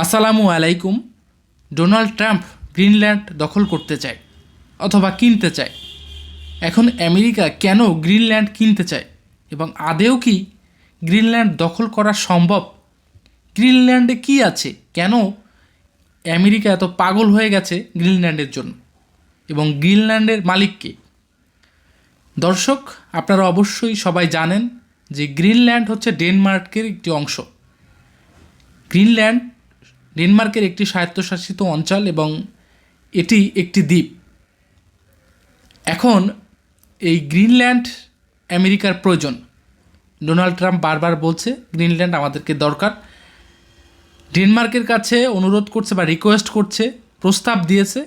আসসালামু আলাইকুম। Donald Trump Greenland দখল করতে চায় অথবা কিনতে চায়। এখন আমেরিকা কেন গ্রিনল্যান্ড কিনতে চায় এবং আদেও কি গ্রিনল্যান্ড দখল করা সম্ভব? গ্রিনল্যান্ডে কি আছে? কেন আমেরিকা এত পাগল হয়ে গেছে গ্রিনল্যান্ডের জন্য? এবং গ্রিনল্যান্ডের মালিককে? দর্শক, আপনারা অবশ্যই সবাই জানেন যে গ্রিনল্যান্ড হচ্ছে ডেনমার্কের একটি অংশ। গ্রিনল্যান্ড ডেনমার্কের একটি স্বায়ত্তশাসিত অঞ্চল এবং এটি একটি দ্বীপ। এখন এই গ্রিনল্যান্ড আমেরিকার প্রয়োজন। ডোনাল্ড ট্রাম্প বারবার বলছে, গ্রিনল্যান্ড আমাদেরকে দরকার। ডেনমার্কের কাছে অনুরোধ করছে বা রিকোয়েস্ট করছে, প্রস্তাব দিয়েছে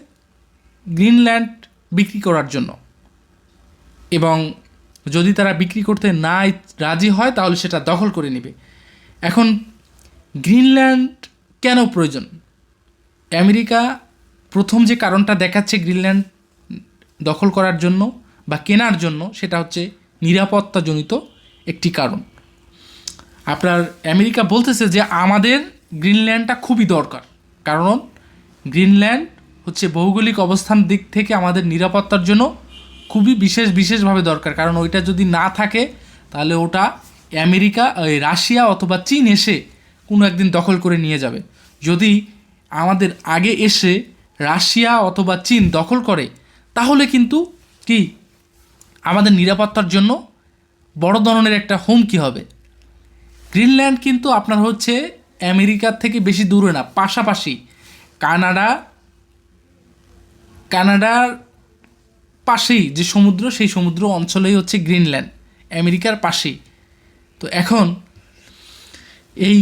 গ্রিনল্যান্ড বিক্রি করার জন্য। এবং যদি তারা বিক্রি করতে না রাজি হয়, তাহলে সেটা দখল করে নেবে। এখন গ্রিনল্যান্ড কেন প্রয়োজন? আমেরিকা প্রথম যে কারণটা দেখাচ্ছে গ্রিনল্যান্ড দখল করার জন্য বা কেনার জন্য, সেটা হচ্ছে নিরাপত্তাজনিত একটি কারণ। আপনার আমেরিকা বলতেছে যে আমাদের গ্রিনল্যান্ডটা খুবই দরকার। কারণ গ্রিনল্যান্ড হচ্ছে ভৌগোলিক অবস্থান দিক থেকে আমাদের নিরাপত্তার জন্য খুবই বিশেষ, বিশেষভাবে দরকার। কারণ ওইটা যদি না থাকে, তাহলে ওটা আমেরিকা রাশিয়া অথবা চীন এসে কোনো একদিন দখল করে নিয়ে যাবে। যদি আমাদের আগে এসে রাশিয়া অথবা চীন দখল করে, তাহলে কিন্তু কি? আমাদের নিরাপত্তার জন্য বড় ধরনের একটা হুমকি হবে। গ্রিনল্যান্ড কিন্তু আপনার হচ্ছে আমেরিকার থেকে বেশি দূরে না, পাশাপাশি কানাডা, কানাডার পাশেই যে সমুদ্র, সেই সমুদ্র অঞ্চলেই হচ্ছে গ্রিনল্যান্ড, আমেরিকার পাশেই। তো এখন এই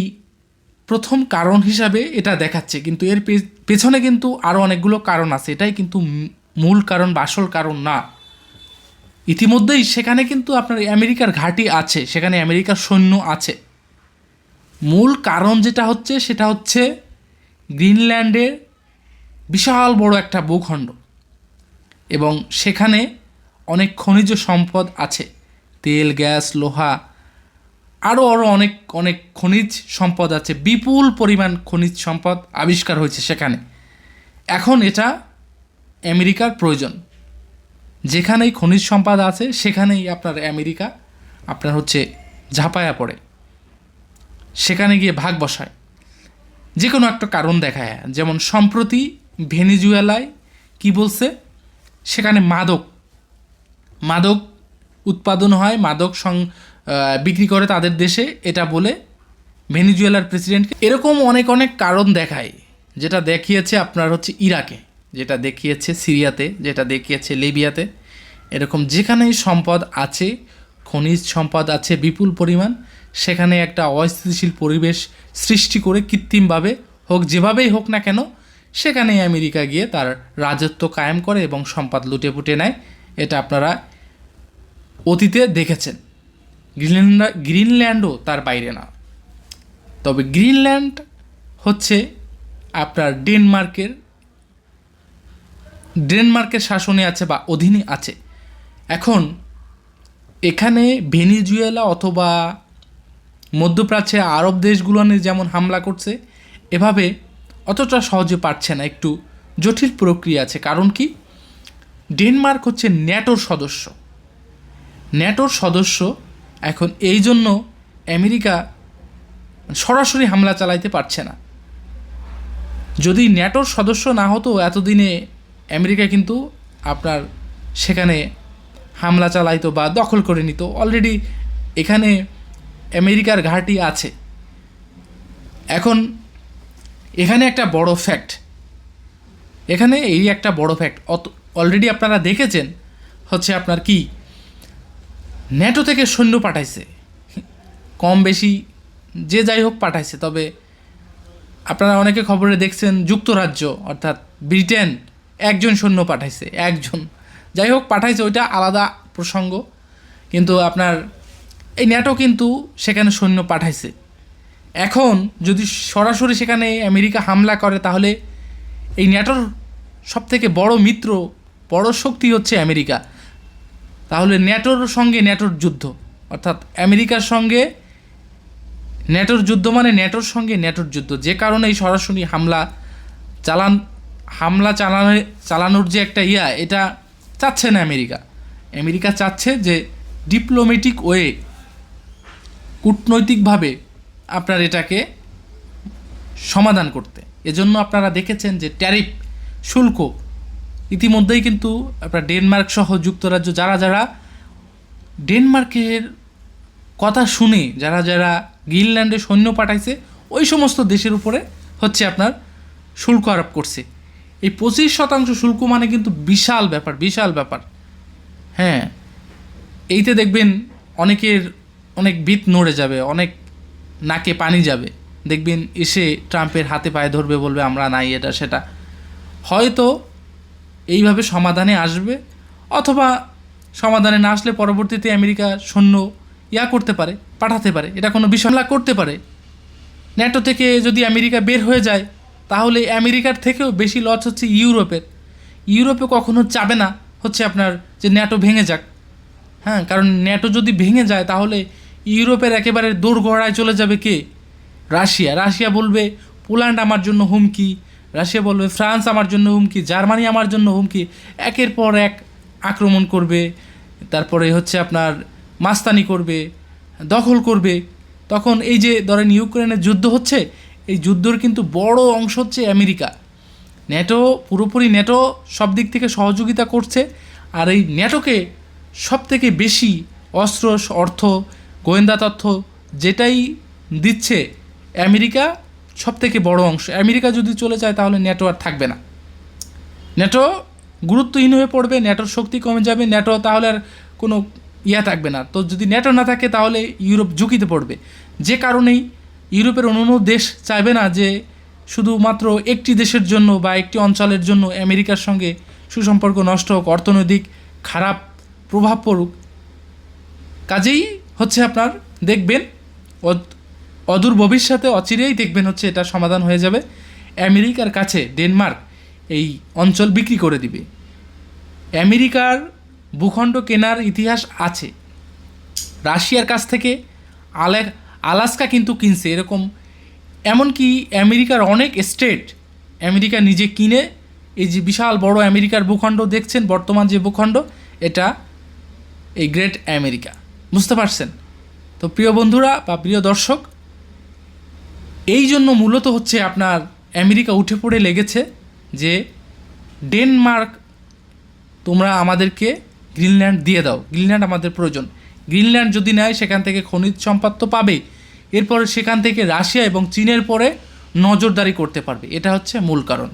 প্রথম কারণ হিসাবে এটা দেখাচ্ছে, কিন্তু এর পেছনে কিন্তু আরও অনেকগুলো কারণ আছে। এটাই কিন্তু মূল কারণ বা আসল কারণ না। ইতিমধ্যেই সেখানে কিন্তু আপনার আমেরিকার ঘাঁটি আছে, সেখানে আমেরিকার সৈন্য আছে। মূল কারণ যেটা হচ্ছে, সেটা হচ্ছে গ্রিনল্যান্ডের বিশাল বড় একটা ভূখণ্ড এবং সেখানে অনেক খনিজ সম্পদ আছে। তেল, গ্যাস, লোহা আরও আরও অনেক অনেক খনিজ সম্পদ আছে। বিপুল পরিমাণ খনিজ সম্পদ আবিষ্কার হয়েছে সেখানে। এখন এটা আমেরিকার প্রয়োজন। যেখানেই খনিজ সম্পদ আছে, সেখানেই আপনার আমেরিকা, আপনার হচ্ছে ঝাঁপায়া পড়ে। সেখানে গিয়ে ভাগ বসায়। যে কোনো একটা কারণ দেখায়। যেমন সম্প্রতি ভেনিজুয়েলায় কি বলছে? সেখানে মাদক মাদক উৎপাদন হয়, মাদক বিক্রি করে তাদের দেশে, এটা বলে ভেনিজুয়েলার প্রেসিডেন্টকে। এরকম অনেক অনেক কারণ দেখায়, যেটা দেখিয়েছে আপনার হচ্ছে ইরাকে, যেটা দেখিয়েছে সিরিয়াতে, যেটা দেখিয়েছে লিবিয়াতে। এরকম যেখানেই সম্পদ আছে, খনিজ সম্পদ আছে, বিপুল পরিমাণ, সেখানে একটা অস্থিতিশীল পরিবেশ সৃষ্টি করে কৃত্রিমভাবে হোক যেভাবেই হোক না কেন সেখানে আমেরিকা গিয়ে তার রাজত্ব কায়েম করে এবং সম্পদ লুটে পুটে নেয়। এটা আপনারা অতীতে দেখেছেন। গ্রিনল্যান্ড গ্রিনল্যান্ডও তার বাইরে না। তবে গ্রিনল্যান্ড হচ্ছে আপনার ডেনমার্কের ডেনমার্কের শাসনে আছে বা অধীনে আছে। এখন এখানে ভেনিজুয়েলা অথবা মধ্যপ্রাচ্যে আরব দেশগুলো যেমন হামলা করছে, এভাবে অতটা সহজে পারছে না। একটু জটিল প্রক্রিয়া আছে। কারণ কি? ডেনমার্ক হচ্ছে ন্যাটোর সদস্য। ন্যাটোর সদস্য এখন এই জন্য আমেরিকা সরাসরি হামলা চালাইতে পারছে না। যদি ন্যাটোর সদস্য না হতো এতদিনে আমেরিকা কিন্তু আপনার সেখানে হামলা চালাইতো বা দখল করে নিত। অলরেডি এখানে আমেরিকার ঘাঁটি আছে। এখন এখানে একটা বড় ফ্যাক্ট এখানে এই একটা বড় ফ্যাক্ট অলরেডি আপনারা দেখেছেন হচ্ছে আপনার কি ন্যাটো থেকে সৈন্য পাঠাইছে। কম বেশি যে যাই হোক পাঠাইছে, তবে আপনারা অনেকে খবরে দেখছেন যুক্তরাজ্য, অর্থাৎ ব্রিটেন, একজন সৈন্য পাঠাইছে, একজন। যাই হোক, পাঠাইছে, ওইটা আলাদা প্রসঙ্গ। কিন্তু আপনার এই ন্যাটো কিন্তু সেখানে সৈন্য পাঠাইছে। এখন যদি সরাসরি সেখানে আমেরিকা হামলা করে, তাহলে এই ন্যাটোর সবথেকে বড় মিত্র, বড় শক্তি হচ্ছে আমেরিকা। তাহলে ন্যাটোর সঙ্গে ন্যাটোর যুদ্ধ, অর্থাৎ আমেরিকার সঙ্গে ন্যাটোর যুদ্ধ মানে ন্যাটোর সঙ্গে ন্যাটোর যুদ্ধ। যে কারণে এই সরাসরি হামলা চালান, হামলা চালানো, চালানোর যে একটা ইয়া, এটা চাচ্ছে না আমেরিকা। আমেরিকা চাচ্ছে যে ডিপ্লোমেটিক ওয়ে কূটনৈতিকভাবে আপনার এটাকে সমাধান করতে। এজন্য আপনারা দেখেছেন যে ট্যারিফ শুল্ক ইতিমধ্যেই কিন্তু আপনার ডেনমার্ক সহ যুক্তরাজ্য যারা যারা ডেনমার্কের কথা শুনে, যারা যারা গ্রিনল্যান্ডে সৈন্য পাঠাইছে, ওই সমস্ত দেশের উপরে হচ্ছে আপনার শুল্ক আরোপ করছে। এই পঁচিশ শতাংশ শুল্ক মানে কিন্তু বিশাল ব্যাপার বিশাল ব্যাপার। হ্যাঁ এইতে দেখবেন অনেকের অনেক বিত নড়ে যাবে, অনেক নাকে পানি যাবে। দেখবেন এসে ট্রাম্পের হাতে পায়ে ধরবে, বলবে আমরা নাই এটা, সেটা। হয়তো এইভাবে সমাধানে আসবে? অথবা সমাধানে না আসলে পরবর্তীতে আমেরিকা সৈন্য ইয়া করতে পারে, পাঠাতে পারে, এটা কোনো বিষয়লা করতে পারে। ন্যাটো থেকে যদি আমেরিকা বের হয়ে যায়, তাহলে আমেরিকার থেকেও বেশি লস হচ্ছে ইউরোপের। ইউরোপে কখনো চাবে না হচ্ছে আপনার যে ন্যাটো ভেঙে যাক। হ্যাঁ কারণ ন্যাটো যদি ভেঙে যায়, তাহলে ইউরোপের একেবারে দোরগড়ায় চলে যাবে কে? রাশিয়া। রাশিয়া বলবে, পোল্যান্ড আমার জন্য হুমকি রাশিয়া বলবে, ফ্রান্স আমার জন্য হুমকি, জার্মানি আমার জন্য হুমকি। একের পর এক আক্রমণ করবে, তারপরে হচ্ছে আপনার মাস্তানি করবে, দখল করবে। তখন এই যে ধরেন ইউক্রেনের যুদ্ধ হচ্ছে, এই যুদ্ধর কিন্তু বড় অংশ হচ্ছে আমেরিকা। ন্যাটো পুরোপুরি ন্যাটো সব দিক থেকে সহযোগিতা করছে, আর এই ন্যাটোকে সব থেকে বেশি অস্ত্র, অর্থ, গোয়েন্দা তথ্য যেটাই দিচ্ছে আমেরিকা সব থেকে বড় অংশ। আমেরিকা যদি চলে যায়, তাহলে ন্যাটো আর থাকবে না। ন্যাটো গুরুত্বহীন হয়ে পড়বে, ন্যাটোর শক্তি কমে যাবে, ন্যাটো তাহলে আর কোনো ইয়া থাকবে না। তো যদি ন্যাটো না থাকে, তাহলে ইউরোপ ঝুঁকিতে পড়বে। যে কারণেই ইউরোপের অন্য দেশ চাইবে না যে শুধুমাত্র একটি দেশের জন্য বা একটি অঞ্চলের জন্য আমেরিকার সঙ্গে সুসম্পর্ক নষ্ট হোক, অর্থনৈতিক খারাপ প্রভাব পড়ুক। কাজেই হচ্ছে আপনার, দেখবেন অদূর ভবিষ্যতে অচিরেই দেখবেন হচ্ছে এটা সমাধান হয়ে যাবে। আমেরিকার কাছে ডেনমার্ক এই অঞ্চল বিক্রি করে দিবে। আমেরিকার ভূখণ্ড কেনার ইতিহাস আছে। রাশিয়ার কাছ থেকে আলে আলাস্কা কিন্তু কিনছে এরকম। এমনকি আমেরিকার অনেক স্টেট আমেরিকা নিজে কিনে এই যে বিশাল বড় আমেরিকার ভূখণ্ড দেখছেন, বর্তমান যে ভূখণ্ড, এটা এই গ্রেট আমেরিকা। বুঝতে পারছেন? তো প্রিয় বন্ধুরা বা প্রিয় দর্শক এই জন্য মূলত হচ্ছে আপনার আমেরিকা উঠে পড়ে লেগেছে যে ডেনমার্ক তোমরা আমাদেরকে গ্রিনল্যান্ড দিয়ে দাও। গ্রিনল্যান্ড আমাদের প্রয়োজন। গ্রিনল্যান্ড যদি নেয়, সেখান থেকে খনিজ সম্পদ তো পাবেই এরপর সেখান থেকে রাশিয়া এবং চীনের পরে নজরদারি করতে পারবে। এটা হচ্ছে মূল কারণ।